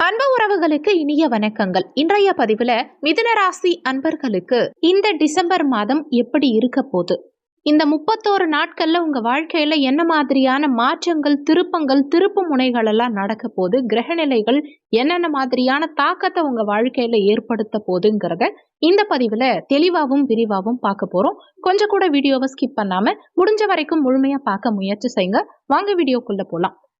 அன்பு உறவுகளுக்கு இனிய வணக்கங்கள். இன்றைய பதிவுல மிதுன ராசி அன்பர்களுக்கு இந்த டிசம்பர் மாதம் எப்படி இருக்க போகுது? இந்த முப்பத்தோரு நாட்கள்ல உங்க வாழ்க்கையில என்ன மாதிரியான மாற்றங்கள் திருப்பங்கள் திருப்பு முனைகள் எல்லாம் நடக்க போகுது? கிரகநிலைகள் என்னென்ன மாதிரியான தாக்கத்தை உங்க வாழ்க்கையில ஏற்படுத்த போதுங்கிறத இந்த பதிவுல தெளிவாகவும் விரிவாகவும் பார்க்க போறோம். கொஞ்சம் கூட வீடியோவை ஸ்கிப் பண்ணாம முடிஞ்ச வரைக்கும் முழுமையா பார்க்க முயற்சி செய்யுங்க. வாங்க வீடியோக்குள்ள போலாம்.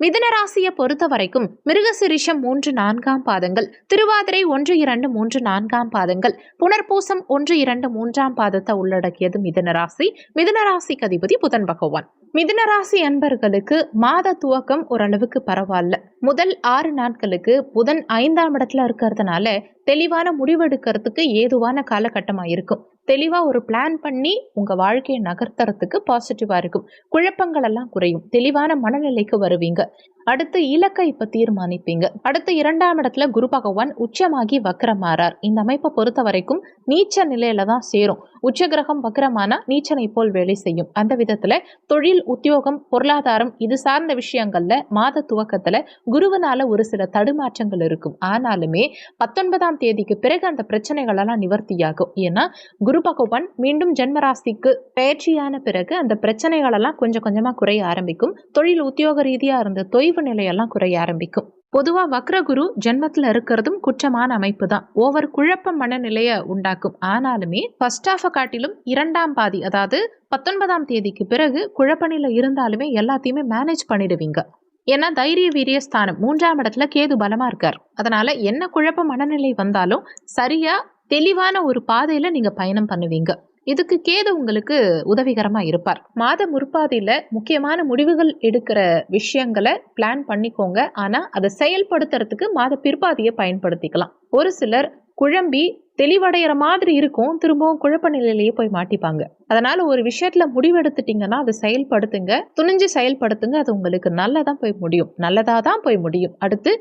மிதுன ராசியை பொறுத்த வரைக்கும் மிருகசிரிஷம் மூன்று நான்காம் பாதங்கள் திருவாதிரை ஒன்று இரண்டு மூன்று நான்காம் பாதங்கள் புனர்பூசம் ஒன்று இரண்டு மூன்றாம் பாதத்தை உள்ளடக்கியது மிதுன ராசி. மிதுன ராசிக்கு அதிபதி புதன் பகவான். மிதுன ராசி அன்பர்களுக்கு மாத துவக்கம் ஓரளவுக்கு பரவாயில்ல. முதல் ஆறு நாட்களுக்கு புதன் ஐந்தாம் இடத்துல இருக்கிறதுனால தெளிவான முடிவெடுக்கிறதுக்கு ஏதுவான காலகட்டமாக இருக்கும் தெளிவாக ஒரு பிளான் பண்ணி உங்கள் வாழ்க்கையை நகர்த்துறதுக்கு பாசிட்டிவாக இருக்கும். குழப்பங்கள் எல்லாம் குறையும். தெளிவான மனநிலைக்கு வருவீங்க. அடுத்து இலக்கை இப்போ தீர்மானிப்பீங்க. அடுத்து இரண்டாம் இடத்துல குரு பகவான் உச்சமாகி வக்கரமாறார் இந்த அமைப்பை பொறுத்த வரைக்கும் நீச்ச நிலையில தான் சேரும். உச்ச கிரகம் வக்கரமானா நீச்சனை போல் வேலை செய்யும். அந்த விதத்துல தொழில் உத்தியோகம் பொருளாதாரம் இது சார்ந்த விஷயங்கள்ல மாத துவக்கத்துல குருவனால ஒரு சில தடுமாற்றங்கள் இருக்கும். ஆனாலுமே பத்தொன்பதாம் தேதிக்கு பிறகு அந்த பிரச்சனைகள் எல்லாம் நிவர்த்தியாகும். ஏன்னா குரு பகவான் மீண்டும் ஜென்மராசிக்கு பயிற்சியான பிறகு அந்த பிரச்சனைகள் எல்லாம் கொஞ்சம் கொஞ்சமா குறைய ஆரம்பிக்கும். தொழில் உத்தியோக ரீதியா இருந்த தொய்வு நிலையெல்லாம் குறைய ஆரம்பிக்கும். பொதுவாக வக்ரகுரு ஜென்மத்தில் இருக்கிறதும் குற்றமான அமைப்பு தான் ஓவர் குழப்ப மனநிலையை உண்டாக்கும். ஆனாலுமே ஃபர்ஸ்ட் ஆஃபை காட்டிலும் இரண்டாம் பாதி அதாவது பத்தொன்பதாம் தேதிக்கு பிறகு குழப்பநிலை இருந்தாலுமே எல்லாத்தையுமே மேனேஜ் பண்ணிடுவீங்க. ஏன்னா தைரிய வீரிய ஸ்தானம் மூன்றாம் இடத்துல கேது பலமா இருக்கார். அதனால என்ன குழப்ப மனநிலை வந்தாலும் சரியா தெளிவான ஒரு பாதையில நீங்க பயணம் பண்ணுவீங்க. இதுக்கு கேது உங்களுக்கு உதவிகரமாக இருப்பார். மாத முற்பாதியில் முக்கியமான முடிவுகள் எடுக்கிற விஷயங்களை பிளான் பண்ணிக்கோங்க. ஆனால் அதை செயல்படுத்துறதுக்கு மாத பிற்பாதையை பயன்படுத்திக்கலாம். ஒரு சிலர் குழம்பி தெளிவடைகிற மாதிரி இருக்கும். திரும்பவும் குழப்ப நிலையிலேயே போய் மாட்டிப்பாங்க. அதனால ஒரு விஷயத்துல முடிவெடுத்துட்டீங்கன்னா அதை செயல்படுத்துங்க. துணிஞ்சு செயல்படுத்துங்க. அது உங்களுக்கு நல்லதான் போய் முடியும். நல்லதா தான் போய் முடியும். அடுத்து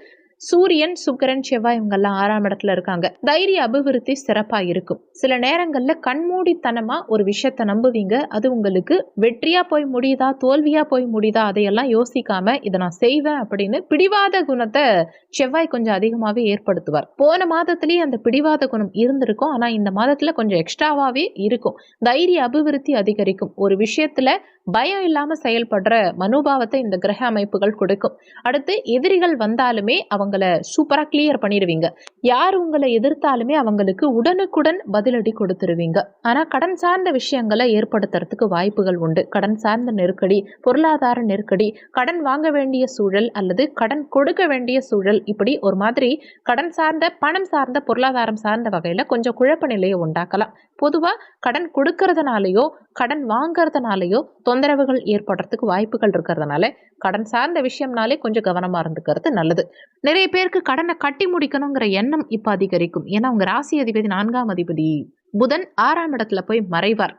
சூரியன் சுக்கரன் செவ்வாய் இவங்கெல்லாம் ஆறாம் இடத்துல இருக்காங்க. தைரிய அபிவிருத்தி சிறப்பாக இருக்கும். சில நேரங்களில் கண்மூடித்தனமாக ஒரு விஷயத்தை நம்புவீங்க. அது உங்களுக்கு வெற்றியாக போய் முடியுதா தோல்வியாக போய் முடியுதா அதையெல்லாம் யோசிக்காம இதை நான் செய்வேன் அப்படின்னு பிடிவாத குணத்தை செவ்வாய் கொஞ்சம் அதிகமாகவே ஏற்படுத்துவார். போன மாதத்துலேயே அந்த பிடிவாத குணம் இருந்திருக்கும். ஆனால் இந்த மாதத்தில் கொஞ்சம் எக்ஸ்ட்ராவாகவே இருக்கும். தைரிய அபிவிருத்தி அதிகரிக்கும். ஒரு விஷயத்தில் பயம் இல்லாம செயல்படுற மனோபாவத்தை இந்த கிரக அமைப்புகள் கொடுக்கும். அடுத்து எதிரிகள் வந்தாலுமே அவங்கள சூப்பரா கிளியர் பண்ணிடுவீங்க. யார் உங்களை எதிர்த்தாலுமே அவங்களுக்கு உடனுக்குடன் பதிலடி கொடுத்துருவீங்க. ஆனா கடன் சார்ந்த விஷயங்களை ஏற்படுத்துறதுக்கு வாய்ப்புகள் உண்டு. கடன் சார்ந்த நெருக்கடி பொருளாதார நெருக்கடி கடன் வாங்க வேண்டிய சூழல் அல்லது கடன் கொடுக்க வேண்டிய சூழல் இப்படி ஒரு மாதிரி கடன் சார்ந்த பணம் சார்ந்த பொருளாதாரம் சார்ந்த வகையில கொஞ்சம் குழப்ப நிலையை உண்டாக்கலாம். பொதுவா கடன் கொடுக்கறதுனாலயோ கடன் வாங்கறதுனாலயோ தொந்தரவுகள் ஏற்படுறதுக்கு வாய்ப்புகள் இருக்கிறதுனால கடன் சார்ந்த விஷயம்னாலே கொஞ்சம் கவனமாக இருந்துக்கிறது நல்லது. நிறைய பேருக்கு கடனை கட்டி முடிக்கணுங்கிற எண்ணம் இப்போ அதிகரிக்கும். ஏன்னா அவங்க ராசி அதிபதி நான்காம் அதிபதி புதன் ஆறாம் இடத்துல போய் மறைவார்.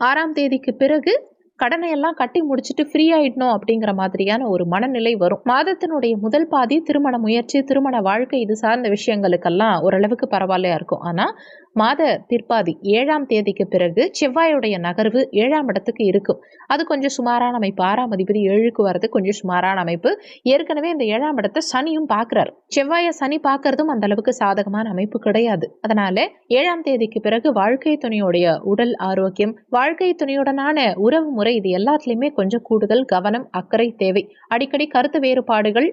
ஆறாம் தேதிக்கு பிறகு கடனை எல்லாம் கட்டி முடிச்சுட்டு ஃப்ரீ ஆயிடணும் அப்படிங்கிற மாதிரியான ஒரு மனநிலை வரும். மாதத்தினுடைய முதல் பாதி திருமண முயற்சி திருமண வாழ்க்கை இது சார்ந்த விஷயங்களுக்கெல்லாம் ஓரளவுக்கு பரவாயில்லையா இருக்கும். ஆனால் மாத பிற்பாதி ஏழாம் தேதிக்கு பிறகு செவ்வாயுடைய நகர்வு ஏழாம் இடத்துக்கு இருக்கும். அது கொஞ்சம் சுமாரான அமைப்பு. ஆறாம் அதிபதி ஏழுக்கு வர்றது கொஞ்சம் சுமாரான அமைப்பு. ஏற்கனவே இந்த ஏழாம் இடத்தை சனியும் பார்க்குறாரு. செவ்வாயை சனி பார்க்கறதும் அந்த அளவுக்கு சாதகமான அமைப்பு கிடையாது. அதனால ஏழாம் தேதிக்கு பிறகு வாழ்க்கை துணையுடைய உடல் ஆரோக்கியம் வாழ்க்கை துணையுடனான உறவு முறை இது எல்லாத்துலேயுமே கொஞ்சம் கூடுதல் கவனம் அக்கறை தேவை. அடிக்கடி கருத்து வேறுபாடுகள்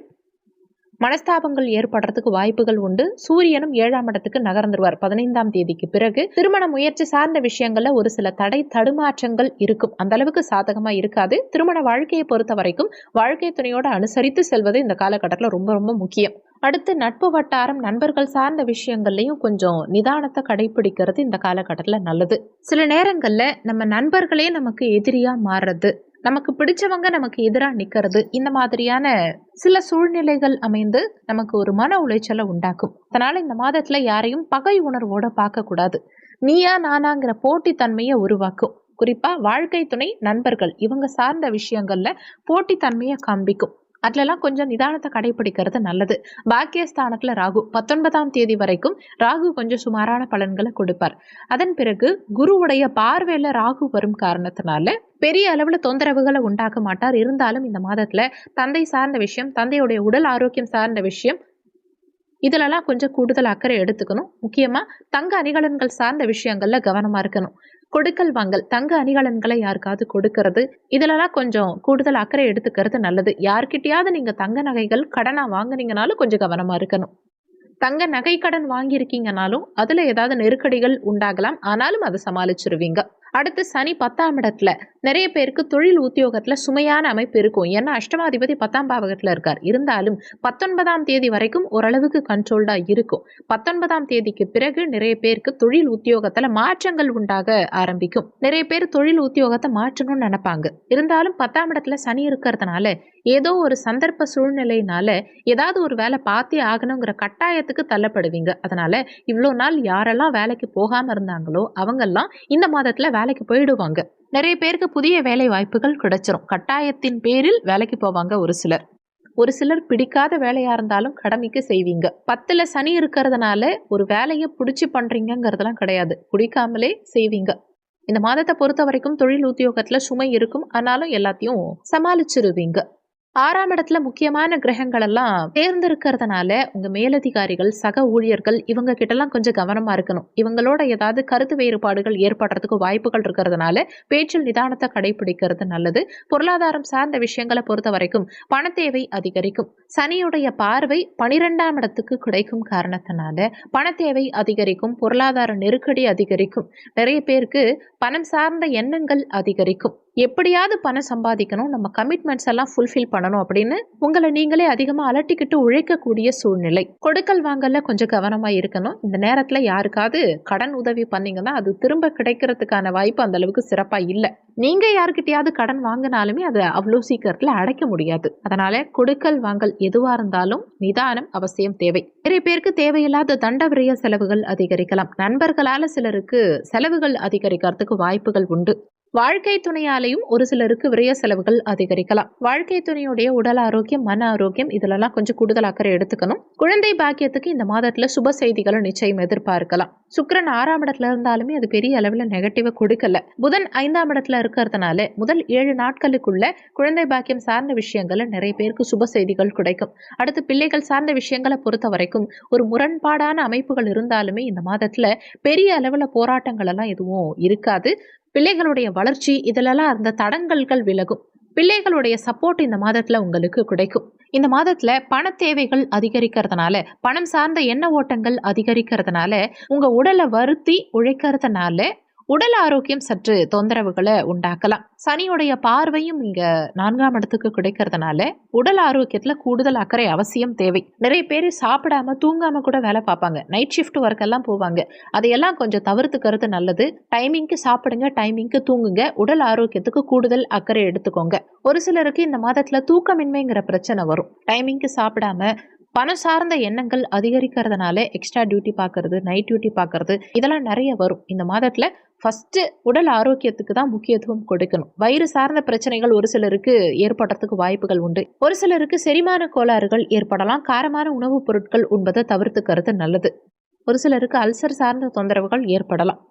மனஸ்தாபங்கள் ஏற்படுறதுக்கு வாய்ப்புகள் உண்டு. சூரியனும் ஏழாம் இடத்துக்கு நகர்ந்துருவார். பதினைந்தாம் தேதிக்கு பிறகு திருமண முயற்சி சார்ந்த விஷயங்கள்ல ஒரு சில தடை தடுமாற்றங்கள் இருக்கும். அந்த அளவுக்கு சாதகமா இருக்காது. திருமண வாழ்க்கையை பொறுத்த வரைக்கும் வாழ்க்கை துணையோட அனுசரித்து செல்வது இந்த காலகட்டத்தில் ரொம்ப ரொம்ப முக்கியம். அடுத்து நட்பு வட்டாரம் நண்பர்கள் சார்ந்த விஷயங்கள்லையும் கொஞ்சம் நிதானத்தை கடைபிடிக்கிறது இந்த காலகட்டத்தில் நல்லது. சில நேரங்களில் நம்ம நண்பர்களே நமக்கு எதிரியாக மாறுறது. நமக்கு பிடிச்சவங்க நமக்கு எதிராக நிற்கிறது இந்த மாதிரியான சில சூழ்நிலைகள் அமைந்து நமக்கு ஒரு மன உளைச்சலை உண்டாக்கும். அதனால் இந்த மாதத்தில் யாரையும் பகை உணர்வோடு பார்க்கக்கூடாது. நீயா நானாங்கிற போட்டித்தன்மையை உருவாக்கும். குறிப்பாக வாழ்க்கை துணை நண்பர்கள் இவங்க சார்ந்த விஷயங்களில் போட்டித்தன்மையை காண்பிக்கும். அதுலலாம் கொஞ்சம் நிதானத்தை கடைபிடிக்கிறது நல்லது. பாக்கியஸ்தானத்தில் ராகு பத்தொன்பதாம் தேதி வரைக்கும் ராகு கொஞ்சம் சுமாரான பலன்களை கொடுப்பார். அதன் பிறகு குருவுடைய பார்வையில் ராகு வரும் காரணத்தினால பெரிய அளவில் தொந்தரவுகளை உண்டாக்க மாட்டார். இருந்தாலும் இந்த மாதத்தில் தந்தை சார்ந்த விஷயம் தந்தையுடைய உடல் ஆரோக்கியம் சார்ந்த விஷயம் இதிலெல்லாம் கொஞ்சம் கூடுதல் அக்கறை எடுத்துக்கணும். முக்கியமாக தங்க அணிகலன்கள் சார்ந்த விஷயங்களில் கவனமாக இருக்கணும். கொடுக்கல் வாங்கல் தங்க அணிகலன்களை யாருக்காவது கொடுக்கறது இதிலெல்லாம் கொஞ்சம் கூடுதல் அக்கறை எடுத்துக்கிறது நல்லது. யார்கிட்டயாவது நீங்கள் தங்க நகைகள் கடனாக வாங்குனீங்கனாலும் கொஞ்சம் கவனமாக இருக்கணும். தங்க நகை கடன் வாங்கியிருக்கீங்கனாலும் அதில் ஏதாவது நெருக்கடிகள் உண்டாகலாம் ஆனாலும் அதை சமாளிச்சிருவீங்க. அடுத்து சனி பத்தாம் இடத்துல நிறைய பேருக்கு தொழில் உத்தியோகத்தில் சுமையான அமைப்பு இருக்கும். ஏன்னா அஷ்டமாதிபதி பத்தாம் பாவகத்தில் இருக்கார். இருந்தாலும் பத்தொன்பதாம் தேதி வரைக்கும் ஓரளவுக்கு கண்ட்ரோல்டாக இருக்கும். பத்தொன்பதாம் தேதிக்கு பிறகு நிறைய பேருக்கு தொழில் உத்தியோகத்தில் மாற்றங்கள் உண்டாக ஆரம்பிக்கும். நிறைய பேர் தொழில் உத்தியோகத்தை மாற்றணும்னு நினைப்பாங்க. இருந்தாலும் பத்தாம் இடத்துல சனி இருக்கிறதுனால ஏதோ ஒரு சந்தர்ப்ப சூழ்நிலையினால ஏதாவது ஒரு வேலை பார்த்தே ஆகணுங்கிற கட்டாயத்துக்கு தள்ளப்படுவீங்க. அதனால இவ்வளோ நாள் யாரெல்லாம் வேலைக்கு போகாமல் இருந்தாங்களோ அவங்கெல்லாம் இந்த மாதத்தில் வேலைக்கு போயிடுவாங்க. நிறைய பேருக்கு புதிய வேலை வாய்ப்புகள் கிடைச்சிரும். கட்டாயத்தின் பேரில் வேலைக்கு போவாங்க ஒரு சிலர். ஒரு சிலர் பிடிக்காத வேலையா இருந்தாலும் கடமைக்கு செய்வீங்க. பத்துல சனி இருக்கிறதுனால ஒரு வேலையை பிடிச்சி பண்றீங்கங்கிறதெல்லாம் கிடையாது. பிடிக்காமலே செய்வீங்க. இந்த மாதத்தை பொறுத்த வரைக்கும் தொழில் உத்தியோகத்துல சுமை இருக்கும். ஆனாலும் எல்லாத்தையும் சமாளிச்சிருவீங்க. ஆறாம் இடத்துல முக்கியமான கிரகங்கள் எல்லாம் தேர்ந்தெடுக்கிறதுனால உங்க மேலதிகாரிகள் சக ஊழியர்கள் இவங்க கிட்டலாம் கொஞ்சம் கவனமா இருக்கணும். இவங்களோட ஏதாவது கருத்து வேறுபாடுகள் ஏற்படுறதுக்கு வாய்ப்புகள் இருக்கிறதுனால பேச்சில் நிதானத்தை கடைபிடிக்கிறது நல்லது. பொருளாதாரம் சார்ந்த விஷயங்களை பொறுத்த வரைக்கும் பண தேவை அதிகரிக்கும். சனியுடைய பார்வை பனிரெண்டாம் இடத்துக்கு கிடைக்கும் காரணத்தினால பண தேவை அதிகரிக்கும் பொருளாதார நெருக்கடி அதிகரிக்கும். நிறைய பேருக்கு பணம் சார்ந்த எண்ணங்கள் அதிகரிக்கும். எப்படியாவது பணம் சம்பாதிக்கணும் நம்ம கமிட்மெண்ட்ஸ் எல்லாம் ஃபுல்ஃபில் பண்ணணும் அப்படின்னு உங்களை நீங்களே அதிகமாக அலட்டிக்கிட்டு உழைக்கக்கூடிய சூழ்நிலை. கொடுக்கல் வாங்கல கொஞ்சம் கவனமாக இருக்கணும். இந்த நேரத்தில் யாருக்காவது கடன் உதவி பண்ணீங்கன்னா அது திரும்ப கிடைக்கிறதுக்கான வாய்ப்பு அந்த அளவுக்கு சிறப்பாக இல்லை. நீங்கள் யாருக்கிட்டையாவது கடன் வாங்கினாலுமே அதை அவ்வளோ சீக்கிரத்தில் அடைக்க முடியாது. அதனால கொடுக்கல் வாங்கல் எதுவாக இருந்தாலும் நிதானம் அவசியம் தேவை. நிறைய பேருக்கு தேவையில்லாத தண்ட விரய செலவுகள் அதிகரிக்கலாம். நண்பர்களால் சிலருக்கு செலவுகள் அதிகரிக்கிறதுக்கு வாய்ப்புகள் உண்டு. வாழ்க்கை துணையாலையும் ஒரு சிலருக்கு விரைய செலவுகள் அதிகரிக்கலாம். வாழ்க்கை துணையுடைய உடல் ஆரோக்கியம் மன ஆரோக்கியம் இதிலெல்லாம் கொஞ்சம் கூடுதல் அக்கறை எடுத்துக்கணும். குழந்தை பாக்கியத்துக்கு இந்த மாதத்துல சுப செய்திகளை நிச்சயம் எதிர்பார்க்கலாம். சுக்கரன் ஆறாம் இடத்துல இருந்தாலுமே அது பெரிய அளவில் நெகட்டிவா கொடுக்கல. புதன் ஐந்தாம் இடத்துல இருக்கிறதுனால முதல் ஏழு நாட்களுக்குள்ள குழந்தை பாக்கியம் சார்ந்த விஷயங்களை நிறைய பேருக்கு சுப செய்திகள் கிடைக்கும். அடுத்து பிள்ளைகள் சார்ந்த விஷயங்களை பொறுத்த வரைக்கும் ஒரு முரண்பாடான அமைப்புகள் இருந்தாலுமே இந்த மாதத்துல பெரிய அளவில் போராட்டங்கள் எல்லாம் எதுவும் இருக்காது. பிள்ளைகளுடைய வளர்ச்சி இதிலெல்லாம் இருந்த தடங்கல்கள் விலகும். பிள்ளைகளுடைய சப்போர்ட் இந்த மாதத்தில் உங்களுக்கு கிடைக்கும். இந்த மாதத்தில் பண தேவைகள் அதிகரிக்கிறதுனால பணம் சார்ந்த எண்ண ஓட்டங்கள் அதிகரிக்கிறதுனால உங்கள் உடலை வருத்தி உழைக்கிறதுனால உடல் ஆரோக்கியம் சற்று தொந்தரவுகளை உண்டாக்கலாம். சனியுடைய பார்வையும் இங்க நான்காம் இடத்துக்கு கிடைக்கிறதுனால உடல் ஆரோக்கியத்துல கூடுதல் அக்கறை அவசியம் தேவை. நிறைய பேர் சாப்பிடாம தூங்காம கூட வேலை பார்ப்பாங்க. நைட் ஷிஃப்ட் ஒர்க் எல்லாம் போவாங்க. அதையெல்லாம் கொஞ்சம் தவிர்த்துக்கிறது நல்லது. டைமிங்க்கு சாப்பிடுங்க டைமிங்க்கு தூங்குங்க. உடல் ஆரோக்கியத்துக்கு கூடுதல் அக்கறை எடுத்துக்கோங்க. ஒரு சிலருக்கு இந்த மாதத்துல தூக்கமின்மைங்கிற பிரச்சனை வரும். டைமிங்க்கு சாப்பிடாம பணம் சார்ந்த எண்ணங்கள் அதிகரிக்கிறதுனால எக்ஸ்ட்ரா டியூட்டி பார்க்கறது நைட் டியூட்டி பார்க்கறது இதெல்லாம் நிறைய வரும். இந்த மாதத்தில் ஃபஸ்ட்டு உடல் ஆரோக்கியத்துக்கு தான் முக்கியத்துவம் கொடுக்கணும். வயிறு சார்ந்த பிரச்சனைகள் ஒரு சிலருக்கு ஏற்படுறதுக்கு வாய்ப்புகள் உண்டு. ஒரு சிலருக்கு செரிமான கோளாறுகள் ஏற்படலாம். காரமான உணவுப் பொருட்கள் உண்பதை தவிர்த்துக்கிறது நல்லது. ஒரு சிலருக்கு அல்சர் சார்ந்த தொந்தரவுகள் ஏற்படலாம்.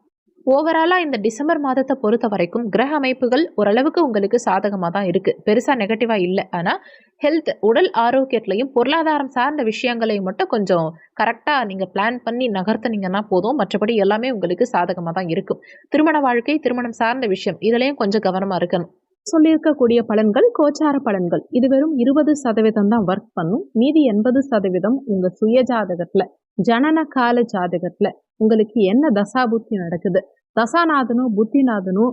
ஓவராலாக இந்த டிசம்பர் மாதத்தை பொறுத்த வரைக்கும் கிரக அமைப்புகள் ஓரளவுக்கு உங்களுக்கு சாதகமாக தான் இருக்குது பெருசாக நெகட்டிவாக இல்லை. ஆனால் ஹெல்த் உடல் ஆரோக்கியத்துலையும் பொருளாதாரம் சார்ந்த விஷயங்களையும் மட்டும் கொஞ்சம் கரெக்டாக நீங்கள் பிளான் பண்ணி நகர்த்துனீங்கன்னா போதும். மற்றபடி எல்லாமே உங்களுக்கு சாதகமாக தான் இருக்கும். திருமண வாழ்க்கை திருமணம் சார்ந்த விஷயம் இதுலேயும் கொஞ்சம் கவனமாக இருக்கணும். சொல்லியிருக்கக்கூடிய பலன்கள் கோச்சார பலன்கள். இது வெறும் இருபது சதவீதம் தான் ஒர்க் பண்ணும். மீதி எண்பது சதவீதம் உங்கள் சுய ஜாதகத்தில் ஜனன கால ஜாதகத்தில் உங்களுக்கு என்ன தசாபுத்தி நடக்குது? தசாநாதனும் புத்திநாதனும்